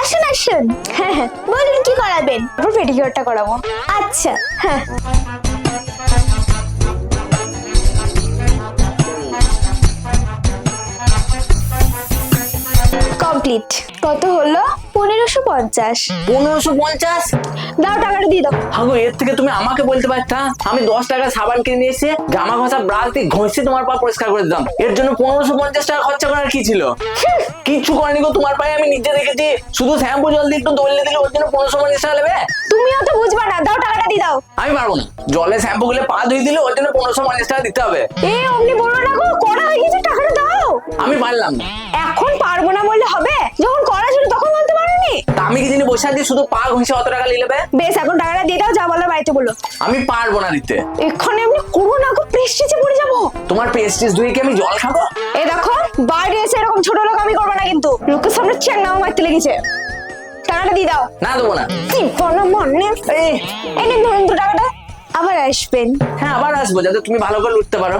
আসুন আসুন। হ্যাঁ হ্যাঁ বলুন কি করাবেন? তারপর পেডিকিউরটা করাবো। আচ্ছা হ্যাঁ। কমপ্লিট। কত হলো? পনেরোশো পঞ্চাশ। পনেরোশো পঞ্চাশ? দাও টাকাটা দিয়ে দাও। হাগো এর থেকে তুমি আমাকে বলতে পারতা আমি দশ টাকা সাবান কিনে এসে জামা ঘষা ব্রাশ দিয়ে ঘষে তোমার পা পরিষ্কার করে দিতাম। এর জন্য পনেরোশো পঞ্চাশ টাকা খরচা করার কি ছিল? কিচ্ছু করেনি গো তোমার পায়ে আমি নিজে দেখেছি শুধু শ্যাম্পু জল দিয়ে একটু দৌড়লে দিলে ওর জন্য পনেরোশো পঞ্চাশ টাকা নেবে? তুমিও তো বুঝবা না দাও টাকাটা দিয়ে দাও। আমি পারব না। জলে শ্যাম্পু গুলে পা ধুয়ে দিলে ওর জন্য পনেরোশো পঞ্চাশ টাকা দিতে হবে। এ অমনি বলো না গো করা হয়ে গেছে টাকাটা দাও। আমি পারলাম না। এখন পারব না বললে হবে? আমি কি দিয়ে শুধু পা ঘষে অত টাকা নিয়ে নেবে বেশ এখন টাকাটা দিয়ে দাও যা বলার বাড়িতে বলো। আমি পারব না দিতে। এক্ষণে এমনি করো না গো প্রেস্টিজে পড়ে যাব। তোমার পেস্টিস ধুয়ে কি আমি জল খাব? এই দেখো বাইরে এসে এরকম ছোট লোক আমি করব না কিন্তু। লোকের সামনে চেক নামা মারতে লেগেছে। টাকাটা দিয়ে দাও। না দেবো না। কি বলো মনে? এই নিন ধরুন তো টাকাটা। আবার আসবেন। হ্যাঁ আবার আসব যাতে তুমি ভালো করে লুটতে পারো।